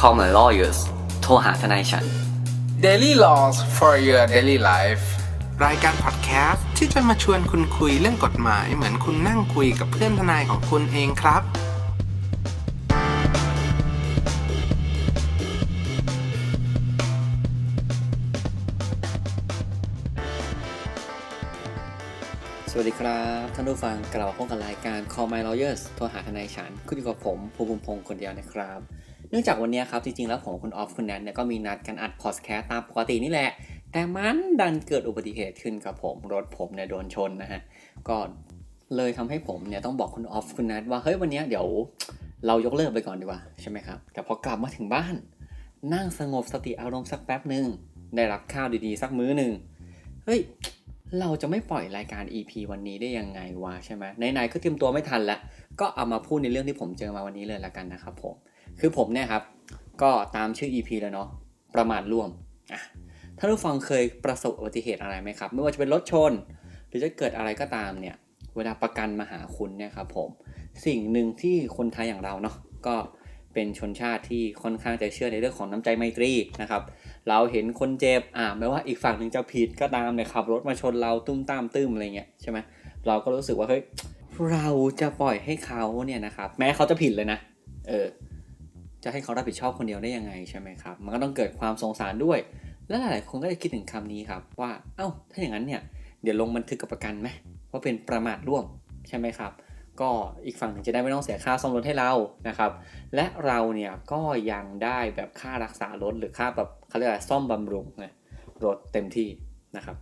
call my lawyers โทรหาทนายฉัน Daily Laws for your daily life รายการพอดแคสต์ที่จะมาชวนคุณคุยเรื่องกฎหมายเหมือนคุณนั่งคุยกับเพื่อนทนายของคุณเองครับ สวัสดีครับ ท่านผู้ฟังกลับมาพบกับรายการ Call My Lawyers โทรหาทนายฉัน คุณอยู่กับผม ภูมิพงศ์คนเดียวนะครับ เนื่องจากวันนี้ครับจริงๆแล้วผมคุณออฟคุณแนทเนี่ยก็มีนัดกันอัดพอดแคสต์ตามปกตินี่แหละ แต่มันดันเกิดอุบัติเหตุขึ้นกับผมรถผมเนี่ยโดนชนนะฮะก็เลยทำให้ผมเนี่ยต้องบอกคุณออฟคุณแนทว่าเฮ้ยวันนี้เดี๋ยวเรายกเลิกไปก่อนดีกว่าใช่ไหมครับแต่พอกลับมาถึงบ้าน นั่งสงบสติอารมณ์สักแป๊บหนึ่งได้รับข้าวดีๆ สักมื้อหนึ่งเฮ้ยเราจะไม่ปล่อยรายการ EP วันนี้ได้ยังไงวะใช่ไหมไหนๆก็เตรียมตัวไม่ทันล้ว ก็เอามาพูดในเรื่องที่ผมเจอมาวันนี้เลยละกันนะครับผม คือผมเนี่ยครับ ก็ตามชื่อ EP แล้วเนาะ ประมาทร่วมอะท่านผู้ฟังเคยประสบอุบัติเหตุอะไรไหมครับ ไม่ว่าจะเป็นรถชน หรือจะเกิดอะไรก็ตามเนี่ย เวลาประกันมาหาคุณเนี่ยครับผม สิ่งหนึ่งที่คนไทยอย่างเราเนาะ ก็เป็นชนชาติที่ค่อนข้างจะเชื่อในเรื่องของน้ำใจไมตรีนะครับ เราเห็นคนเจ็บ อ่าไม่ว่าอีกฝั่งหนึ่งจะผิดก็ตามเนี่ยขับรถมาชนเราตุ้มตามตื้มอะไรเงี้ยใช่ไหมเราก็รู้สึกว่าเฮ้ย เราจะปล่อยให้เขาเนี่ยนะครับ แม้เขาจะผิดเลยนะ เออ จะให้เขารับผิดชอบคนเดียวได้ยังไงใช่ไหมครับ มันก็ต้องเกิดความสงสารด้วย และหลายๆคนก็จะคิดถึงคำนี้ครับ ว่า เอ้า ถ้าอย่างนั้นเนี่ย เดี๋ยวลงบันทึกกับประกันไหมว่าเป็นประมาทร่วมใช่ไหมครับ ก็อีกฝั่งหนึ่งจะได้ไม่ต้องเสียค่าซ่อมรถให้เรานะครับ และเราเนี่ยก็ยังได้แบบค่ารักษารถหรือค่าแบบเขาเรียกอะไรซ่อมบำรุงนะรถเต็มที่นะครับ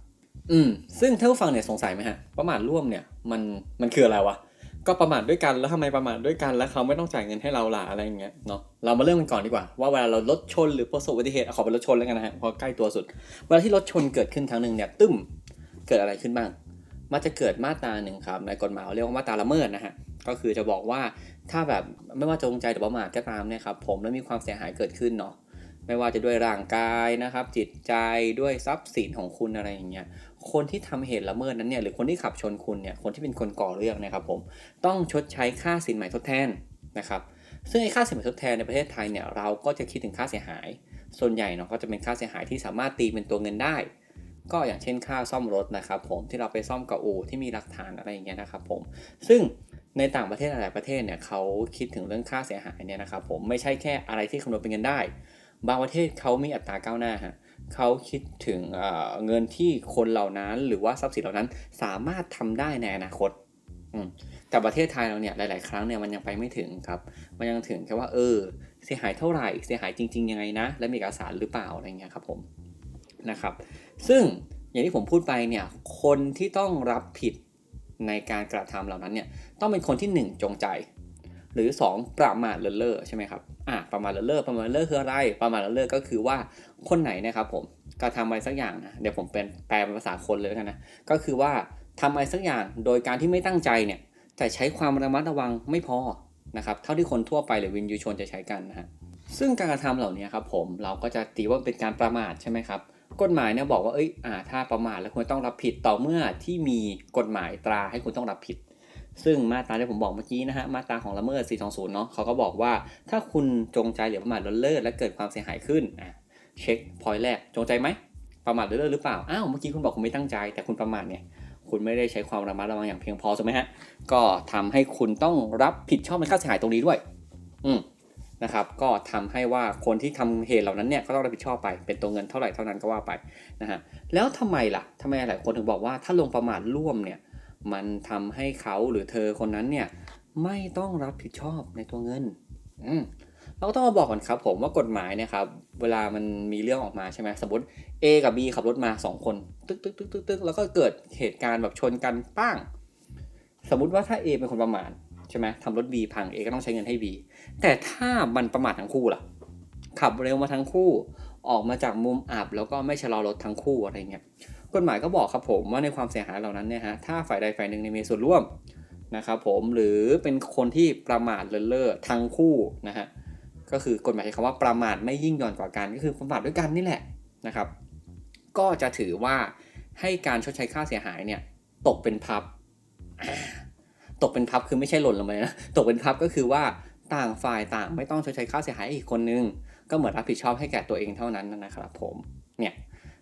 อืมซึ่งท่านผู้ฟังเนี่ยสงสัยไหมฮะ ประมาทร่วมเนี่ยมันมันคืออะไรวะ ก็ประมาทด้วยกันแล้วทำไมประมาทด้วยกันแล้วเขาไม่ต้องจ่ายเงินให้เราล่ะอะไรอย่างเงี้ยเนาะเรามาเริ่มกันก่อนดีกว่าว่าเวลาเรารถชนหรือประสบอุบัติเหตุขอเป็นรถชนแล้วกันนะฮะเพราะใกล้ตัวสุด เวลาที่รถชนเกิดขึ้นครั้งหนึ่งเนี่ยตึ้มเกิดอะไรขึ้นบ้างมันจะเกิดมาตราหนึ่งครับในกฎหมายเรียกว่ามาตราละเมิดนะฮะก็คือจะบอกว่าถ้าแบบไม่ว่าจงใจหรือประมาทก็ตามเนี่ยครับผมแล้วมีความเสียหายเกิดขึ้นเนาะ ไม่ว่าจะด้วยร่างกายนะครับ จิตใจด้วยทรัพย์สินของคุณอะไรอย่างเงี้ยคนที่ทำเหตุละเมิดนั้นเนี่ยหรือคนที่ขับชนคุณเนี่ยคนที่เป็นคนก่อเรื่องนะครับผมต้องชดใช้ค่าสินใหม่ทดแทนนะครับซึ่งไอ้ค่าสินใหม่ทดแทนในประเทศไทยเนี่ยเราก็จะคิดถึงค่าเสียหาย ส่วนใหญ่เนาะก็จะเป็นค่าเสียหายที่สามารถตีเป็นตัวเงินได้ ก็อย่างเช่นค่าซ่อมรถนะครับผมที่เราไปซ่อมกับอู่ที่มีหลักฐานอะไรอย่างเงี้ยนะครับผมซึ่งในต่างประเทศหลายประเทศเนี่ยเขาคิดถึงเรื่องค่าเสียหายเนี่ยนะครับผมไม่ใช่แค่อะไรที่คำนวณเป็นเงินได้ บางประเทศเขามีอัตราก้าวหน้าฮะเขาคิดถึงเเงินที่คนเหล่านั้นหรือว่าทรัพย์สินเหล่านั้นสามารถทำได้ในอนาคตแต่ประเทศไทยเราเนี่ยหลาย ๆ ครั้งเนี่ยมันยังไปไม่ถึงครับ มันยังถึงแค่ว่าเออเสียหายเท่าไหร่เสียหายจริง ๆ ยังไงนะ และมีเอกสารหรือเปล่าอะไรเงี้ยครับผมนะครับ ซึ่งอย่างที่ผมพูดไปเนี่ยคนที่ต้องรับผิดในการกระทำเหล่านั้นเนี่ยต้องเป็นคนที่ 1 จงใจ หรือ 2 ประมาทเลินเล่อใช่ไหมครับอะประมาทเลินเล่อประมาทเลินเล่อคืออะไร ประมาทเลินเล่อก็คือว่าคนไหนนะครับผมกระทำอะไรสักอย่างนะเดี๋ยวผมเป็นแปลเป็นภาษาคนเลยกันนะก็คือว่าทำอะไรสักอย่างโดยการที่ไม่ตั้งใจเนี่ยแต่ใช้ความระมัดระวังไม่พอนะครับเท่าที่คนทั่วไปหรือวินยูชนจะใช้กันนะฮะซึ่งการกระทำเหล่านี้ครับผมเราก็จะตีว่าเป็นการประมาทใช่ไหมครับกฎหมายเนี่ยบอกว่าเอ้ยอ่าถ้าประมาทแล้วคุณต้องรับผิดต่อเมื่อที่มีกฎหมายตราให้คุณต้องรับผิด ซึ่งมาตราที่ผมบอกเมื่อกี้นะฮะมาตราของละเมิด 420 เนาะเขาก็บอกว่าถ้าคุณจงใจหรือประมาทเลินเล่อและเกิดความเสียหายขึ้นอะเช็คพอยต์แรกจงใจไหมประมาทเลินเล่อหรือเปล่าอ้าวเมื่อกี้คุณบอกคุณไม่ตั้งใจ แต่คุณประมาทเนี่ยคุณไม่ได้ใช้ความระมัดระวังอย่างเพียงพอใช่ไหมฮะก็ทำให้คุณต้องรับผิดชอบในค่าเสียหายตรงนี้ด้วย อืมนะครับก็ทำให้ว่าคนที่ทำเหตุเหล่านั้นเนี่ยก็ต้องรับผิดชอบไปเป็นตัวเงินเท่าไหร่เท่านั้นก็ว่าไปนะฮะแล้วทำไมล่ะทำไมหลายคนถึงบอกว่าถ้าลงประมาทร่วมเนี่ย มันทำให้เขาหรือเธอคนนั้นเนี่ยไม่ต้องรับผิดชอบในตัวเงิน อืมเราก็ต้องมาบอกก่อนครับ ผมว่ากฎหมายเนี่ยครับเวลามันมีเรื่องออกมาใช่ไหมสมมติ A กับ B ขับรถมา 2 คนตึ๊กตึ๊กตึ๊กตึ๊กตึกแล้วก็เกิดเหตุการณ์แบบชนกันป้าง สมมุติว่าถ้า A เป็นคนประมาทใช่ไหมทำรถ B พัง A ก็ต้องใช้เงินให้ B แต่ถ้ามันประมาททั้งคู่ล่ะ ขับเร็วมาทั้งคู่ ออกมาจากมุมอับแล้วก็ไม่ชะลอรถทั้งคู่อะไรเงี้ย กฎหมายก็บอกครับผมว่าในความเสียหายเหล่านั้นเนี่ยฮะถ้าฝ่ายใดฝ่ายหนึ่งในมีส่วนร่วมนะครับผมหรือเป็นคนที่ประมาทเลินเล่อทั้งคู่นะฮะก็คือกฎหมายใช้คำว่าประมาทไม่ยิ่งย่อนกว่ากันก็คือประมาทด้วยกันนี่แหละนะครับ ก็จะถือว่าให้การชดใช้ค่าเสียหายเนี่ยตกเป็นพับ ตกเป็นพับคือไม่ใช่หล่นลงมานะตกเป็นพับก็คือว่าต่างฝ่ายต่างไม่ต้องชดใช้ค่าเสียหายอีกคนนึง ก็เหมือนรับผิดชอบให้แก่ตัวเองเท่านั้นนะครับผมเนี่ย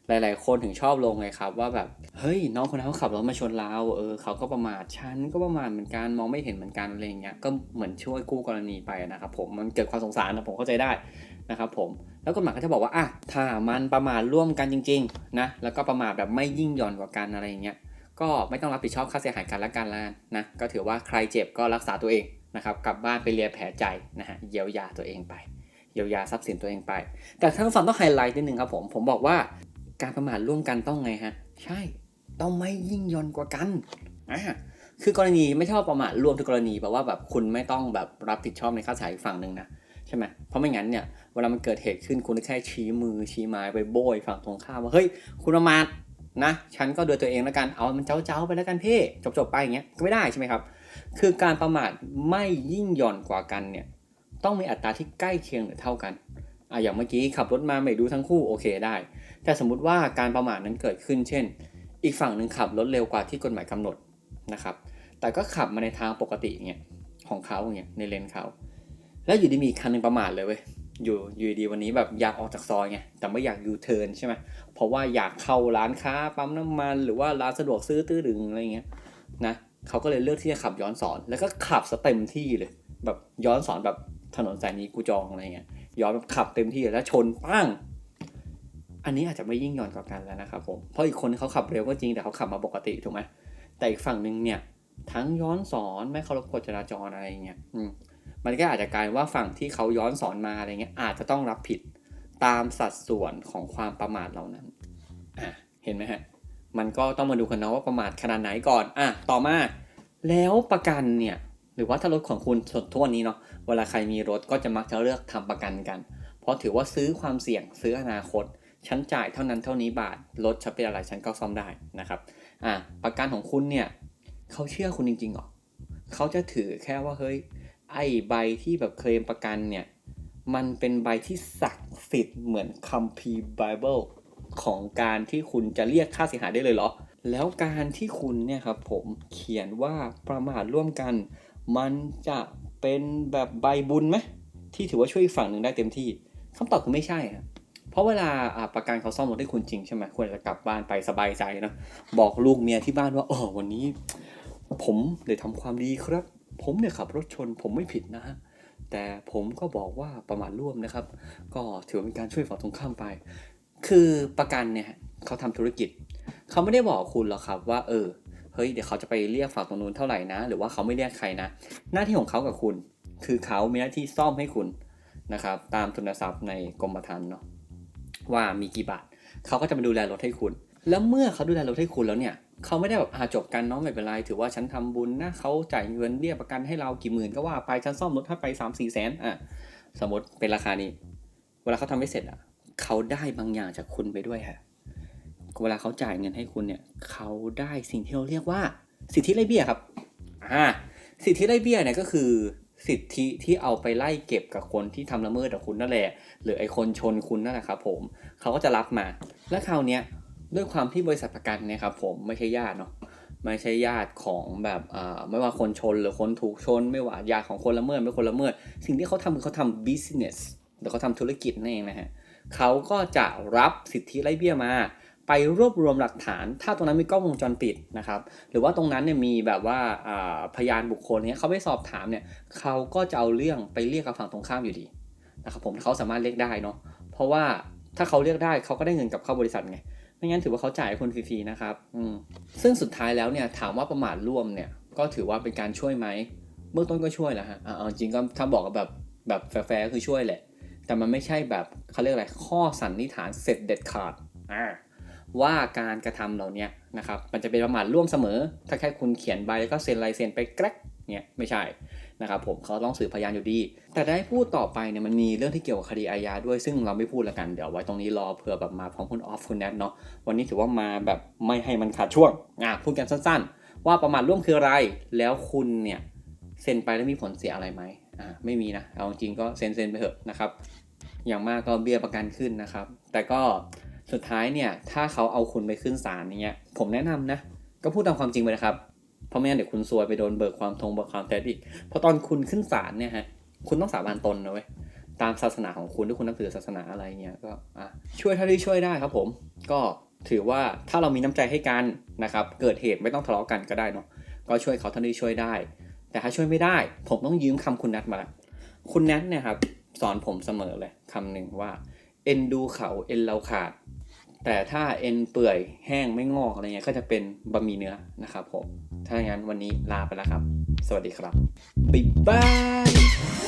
หลาย ๆ คนถึงชอบลงไงครับ ว่าแบบเฮ้ยน้องคนนั้นเขาขับรถมาชนเราเออเขาก็ประมาทฉันก็ประมาทเหมือนกันมองไม่เห็นเหมือนกันอะไรอย่างเงี้ยก็เหมือนช่วยกู้กรณีไปนะครับผมมันเกิดความสงสารนะผมเข้าใจได้นะครับผมแล้วกฎหมายก็จะบอกว่าอะถ้ามันประมาทร่วมกันจริง ๆ นะแล้วก็ประมาทแบบไม่ยิ่งหย่อนกว่ากันอะไรอย่างเงี้ยก็ไม่ต้องรับผิดชอบค่าเสียหายกันและกันแล้วนะก็ถือว่าใครเจ็บก็รักษาตัวเองนะครับกลับบ้านไปเลียแผลใจนะฮะเยียวยาตัวเองไปเยียวยาทรัพย์สินตัวเองไป แต่ท่านผู้ฟังต้องไฮไลท์นิดนึงครับผมผมบอกว่า การประมาทร่วมกันต้องไงฮะ ใช่ ต้องไม่ยิ่งยอนกว่ากันอ่าคือกรณีไม่ช่ว่าประมาทร่วมทุกกรณีแปลว่าแบบคุณไม่ต้องแบบรับผิดชอบในค่าเสียหายฝั่งหนึ่งนะใช่ไหมเพราะไม่งั้นเนี่ยเวลามันเกิดเหตุขึ้นคุณแค่ชี้มือชี้ไม้ไปโบยฝั่งตรงข้ามว่าเฮ้ยคุณประมาทนะฉันก็ดูตัวเองแล้วกันเอามันเจ้าเจ้าๆไปแล้วกันเพ่จบๆไปอย่างเงี้ยก็ไม่ได้ใช่ไหมครับ คือการประมาทไม่ยิ่งหย่อนกว่ากันเนี่ยต้องมีอัตราที่ใกล้เคียงหรือเท่ากันอะอย่างเมื่อกี้ขับรถมาไม่ดูทั้งคู่โอเคได้ แต่สมมุติว่าการประมาทนั้นเกิดขึ้น เช่น อีกฝั่งหนึ่งขับรถเร็วกว่าที่กฎหมายกำหนดนะครับ แต่ก็ขับมาในทางปกติเนี่ยของเขาเนี่ยในเลนเขา แล้วอยู่ดีมีคันหนึงประมาทเลยเว้ยอยู่อยู่ดีวันนี้แบบอยากออกจากซอยไงแต่ไม่อยากยูเทิร์นใช่ไหมเพราะว่าอยากเข้าร้านค้าปั๊มน้ำมันหรือว่าร้านสะดวกซื้อตื้อดึงอะไรเงี้ยนะเขาก็เลยเลือกที่จะขับย้อนสอน แล้วก็ขับสเต็มที่เลย แบบย้อนสอนแบบถนนสายนี้กูจองอะไรเงี้ยย้อนแบบขับเต็มที่แล้วชนปั้ง อันนี้อาจจะไม่ยิ่งหย่อนกว่ากันแล้วนะครับผมเพราะอีกคนเขาขับเร็วก็จริงแต่เขาขับมาปกติถูกไหมแต่อีกฝั่งหนึ่งเนี่ยทั้งย้อนสอนไม่เคารพกฎจราจรอะไรเงี้ยอืมันก็อาจจะกลายว่าฝั่งที่เขาย้อนสอนมาอะไรเงี้ยอาจจะต้องรับผิดตามสัดส่วนของความประมาทเหล่านั้นอะเห็นไหมฮะมันก็ต้องมาดูกันนะว่าประมาทขนาดไหนก่อนอะต่อมา แล้วประกันเนี่ยหรือว่าถ้ารถของคุณส่วนทั่วนนี้เนาะเวลาใครมีรถก็จะมักจะเลือกทำประกันกัน เพราะถือว่าซื้อความเสี่ยงซื้ออนาคต ฉันจ่ายเท่านั้นเท่านี้บาทรถฉันเป็นอะไรฉันก็ซ่อมได้นะครับอะประกันของคุณเนี่ยเขาเชื่อคุณจริงๆหรอเขาจะถือแค่ว่าเฮ้ยไอใบที่แบบเคลมประกันเนี่ยมันเป็นใบที่ศักดิ์สิทธิ์เหมือนคัมภีร์ไบเบิลของการที่คุณจะเรียกค่าเสียหายได้เลยเหรอ แล้วการที่คุณเนี่ยครับผมเขียนว่าประมาทร่วมกัน มันจะเป็นแบบใบบุญไหมที่ถือว่าช่วยอีกฝั่งหนึ่งได้เต็มที่คำตอบคือไม่ใช่ครับ เพราะเวลาประกันเขาซ่อมรถให้คุณจริงใช่ไหมควรจะกลับบ้านไปสบายใจนะบอกลูกเมียที่บ้านว่าเออวันนี้ ผมได้ทำความดีครับ ผมเนี่ยขับรถชน ผมไม่ผิดนะฮะแต่ผมก็บอกว่าประมาทร่วมนะครับ ก็ถือว่าเป็นการช่วยฝั่งตรงข้ามไป คือประกันเนี่ยเขาทำธุรกิจ เขาไม่ได้บอกคุณหรอกครับว่า เออเฮ้ยเดี๋ยวเขาจะไปเรียกฝั่งตรงนู้นเท่าไหร่นะ หรือว่าเขาไม่เรียกใครนะ หน้าที่ของเขากับคุณ คือเขามีหน้าที่ซ่อมให้คุณนะครับ ตามทุนทรัพย์ในกรมธรรม์เนาะ ว่ามีกี่บาทเขาก็จะมาดูแลรถให้คุณ แล้วเมื่อเขาดูแลรถให้คุณแล้วเนี่ยเขาไม่ได้แบบอาจบกันเนาะไม่เป็นไรถือว่าฉันทำบุญนะเขาจ่ายเงินเบี้ยประกันให้เรากี่หมื่นก็ว่าไปฉันซ่อมรถให้ไป3 4มสี่แสนอะสมมติเป็นราคานี้ เวลาเขาทำไม่เสร็จอะเขาได้บางอย่างจากคุณไปด้วยฮะเวลาเขาจ่ายเงินให้คุณเนี่ยเขาได้สิ่งที่เราเรียกว่า สิทธิไล่เบี้ยครับอ่าสิทธิไล่เบี้ยเนี่ยก็คือ สิทธิที่เอาไปไล่เก็บกับคนที่ทำละเมิดกับคุณนั่นแหละหรือไอ้คนชนคุณนั่นแหละครับผมเขาก็จะรับมา และคราวเนี้ยด้วยความที่บริษัทประกันเนี่ยครับผมไม่ใช่ญาติเนาะไม่ใช่ญาติของแบบไม่ว่าคนชนหรือคนถูกชน ไม่ว่าญาติของคนละเมิดไม่คนละเมิด สิ่งที่เขาทำคือเขาทำ business หรือเขาทำธุรกิจนั่นเองนะฮะเขาก็จะรับสิทธิไล่เบี้ยมา ไปรวบรวมหลักฐาน ถ้าตรงนั้นมีกล้องวงจรปิดนะครับ หรือว่าตรงนั้นเนี่ยมีแบบว่าพยานบุคคลเนี่ยเขาไปสอบถามเนี่ยเขาก็จะเอาเรื่องไปเรียกกับฝั่งตรงข้ามอยู่ดีนะครับผมเขาสามารถเรียกได้เนาะเพราะว่าถ้าเขาเรียกได้เขาก็ได้เงินกับเข้าบริษัทไงไม่งั้นถือว่าเขาจ่ายคนฟรีๆนะครับอืมซึ่งสุดท้ายแล้วเนี่ยถามว่าประมาทร่วมเนี่ยก็ถือว่าเป็นการช่วยไหมเบื้องต้นก็ช่วยแหละฮะอ่าเอาจริงก็ถ้าบอกแบบแบบแฟร์ๆก็คือช่วยแหละ แต่มันไม่ใช่แบบเขาเรียกอะไรข้อสันนิษฐานเสร็จเด็ดขาดอ่า ว่าการกระทำเหล่าเนี้ยนะครับมันจะเป็นประมาทร่วมเสมอ ถ้าแค่คุณเขียนใบแล้วก็เซ็นลายเซ็นไปแกรกเนี่ยไม่ใช่นะครับผมเขาต้องสืบพยานอยู่ดี แต่ได้พูดต่อไปเนี่ยมันมีเรื่องที่เกี่ยวกับคดีอาญาด้วยซึ่งเราไม่พูดล้วกันเดี๋ยวไว้ตรงนี้รอเผื่อแบบมาพร้อมคุณออฟคุณแนทเนาะวันนี้ถือว่ามาแบบไม่ให้มันขาดช่วงอะพูดกันสั้นๆ ว่าประมาทร่วมคืออะไรแล้วคุณเนี่ยเซ็นไปแล้วมีผลเสียอะไรไหมอ่าไม่มีนะเอาจริงก็เซ็นเซ็นไปเถอะนะครับอย่างมากก็เบี้ยประกันขึ้นนะครับ แต่ก็ สุดท้ายเนี่ยถ้าเขาเอาคุณไปขึ้นศาลอย่างเงี้ยผมแนะนำนะ ก็พูดตามความจริงไปนะครับ เพราะไม่งั้นเดี๋ยวคุณซวยไปโดนเบิกความทงเบิกความเท็จอีกเพราะตอนคุณขึ้นศาลเนี่ยฮะคุณต้องสาบานตนนะเว้ยตามศาสนาของคุณที่คุณนับถือศาสนาอะไรเงี้ยก็อะช่วยเท่าที่ช่วยได้ครับผม ก็ถือว่าถ้าเรามีน้ำใจให้กันนะครับ เกิดเหตุไม่ต้องทะเลาะกันก็ได้เนาะก็ช่วยเขาเท่าที่ช่วยได้ แต่ถ้าช่วยไม่ได้ ผมต้องยืมคำคุณนัทมาละคุณนัทเนี่ยครับสอนผมเสมอเลยคำหนึ่งว่า เอ็นดูเขาเอ็นเราขาด แต่ถ้าเอ็นเปื่อยแห้งไม่งอกอะไรเงี้ยก็จะเป็นบะหมี่เนื้อนะครับผม ถ้าอย่างนั้นวันนี้ลาไปแล้วครับ สวัสดีครับ บ๊ายบาย